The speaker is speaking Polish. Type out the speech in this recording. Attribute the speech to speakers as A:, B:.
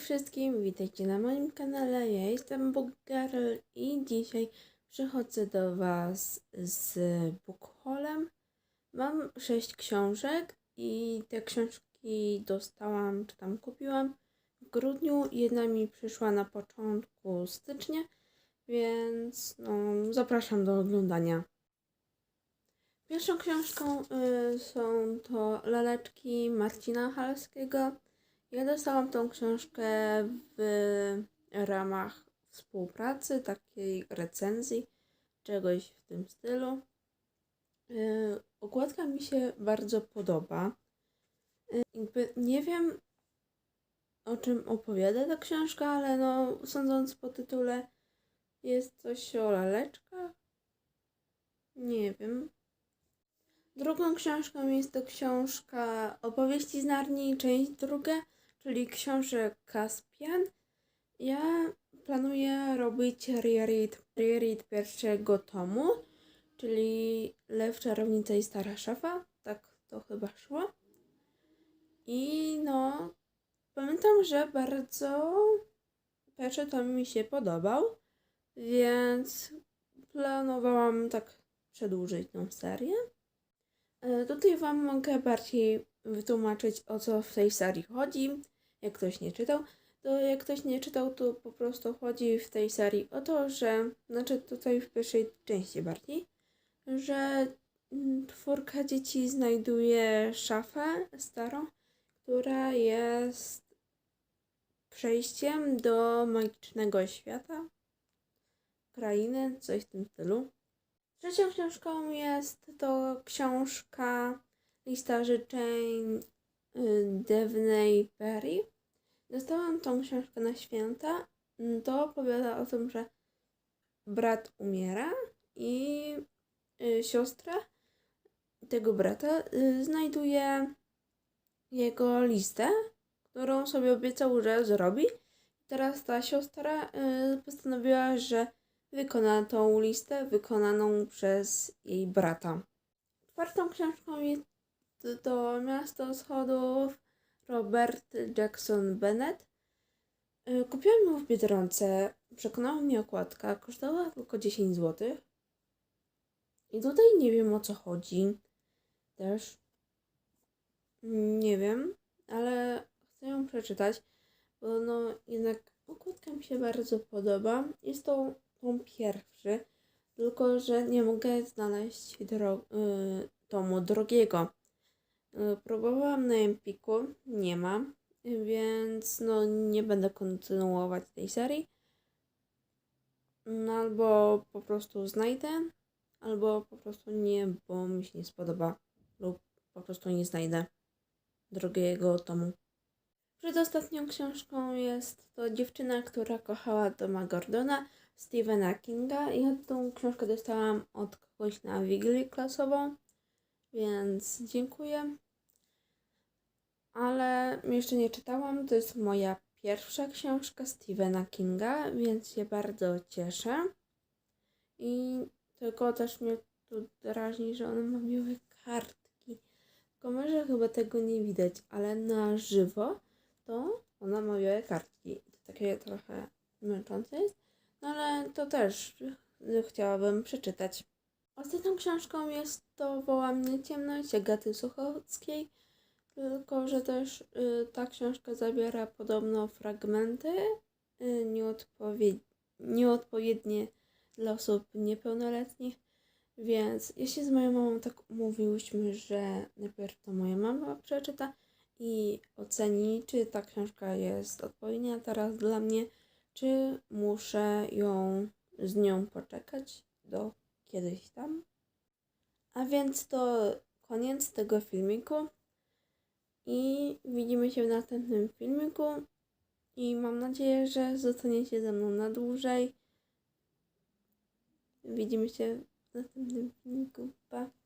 A: wszystkim, witajcie na moim kanale. Ja jestem Boogarl i dzisiaj przychodzę do Was z bookhaulem. Mam sześć książek i te książki dostałam, czy tam kupiłam w grudniu. Jedna mi przyszła na początku stycznia, więc no, zapraszam do oglądania. Pierwszą książką y, są to laleczki Marcina Halskiego. Ja dostałam tą książkę w ramach współpracy, takiej recenzji, czegoś w tym stylu. Yy, Okładka mi się bardzo podoba. Jakby nie wiem, o czym opowiada ta książka, ale no, sądząc po tytule, jest coś o laleczkach. Nie wiem. Drugą książką jest to książka Opowieści z Narni, część druga, czyli książek Kaspian. Ja planuję robić reread, reread pierwszego tomu, czyli Lew, Czarownica i Stara Szafa. Tak to chyba szło. I no, pamiętam, że bardzo pierwszy tom mi się podobał, więc planowałam tak przedłużyć tą serię. E, Tutaj Wam mogę bardziej wytłumaczyć, o co w tej serii chodzi. Jak ktoś nie czytał, to jak ktoś nie czytał, to po prostu chodzi w tej serii o to, że, znaczy tutaj w pierwszej części bardziej, że mm, czwórka dzieci znajduje szafę starą, która jest przejściem do magicznego świata, krainy, coś w tym stylu. Trzecią książką jest to książka Lista życzeń y, Devney Perry. Dostałam tą książkę na święta. Mm, To opowiada o tym, że brat umiera i y, siostra tego brata y, znajduje jego listę, którą sobie obiecał, że zrobi. Teraz ta siostra postanowiła, że wykona tą listę wykonaną przez jej brata. Czwartą książką jest to Miasto Schodów Robert Jackson Bennett. Y, Kupiłam ją w Biedronce, przekonała mnie okładka, kosztowała tylko 10 zł. I tutaj nie wiem o co chodzi. Też nie wiem, ale chcę ją przeczytać, bo no jednak okładka mi się bardzo podoba. Jest to tom pierwszy, tylko że nie mogę znaleźć dro- y, tomu drugiego. Y, próbowałam na Empiku, nie ma, więc no nie będę kontynuować tej serii. No, albo po prostu znajdę, albo po prostu nie, bo mi się nie spodoba, lub po prostu nie znajdę drugiego tomu. Przedostatnią książką jest to Dziewczyna, która kochała Toma Gordona, Stephena Kinga. Ja tą książkę dostałam od kogoś na wigilię klasową, więc dziękuję. Ale jeszcze nie czytałam. To jest moja pierwsza książka Stephena Kinga, więc się bardzo cieszę. I tylko też mnie tu drażni, że one ma miłe kartki. Tylko może chyba tego nie widać, ale na żywo to ona ma białe kartki. To takie trochę męczące jest, no ale to też chciałabym przeczytać. Ostatnią książką jest to Woła mnie ciemność Agaty Suchockiej, tylko że też y, ta książka zawiera podobno fragmenty y, nieodpowied- nieodpowiednie dla osób niepełnoletnich, więc jeśli z moją mamą tak umówiłyśmy, że najpierw to moja mama przeczyta, i oceni, czy ta książka jest odpowiednia teraz dla mnie, czy muszę ją z nią poczekać do kiedyś tam. A więc to koniec tego filmiku. I widzimy się w następnym filmiku. I mam nadzieję, że zostaniecie ze mną na dłużej. Widzimy się w następnym filmiku. Pa!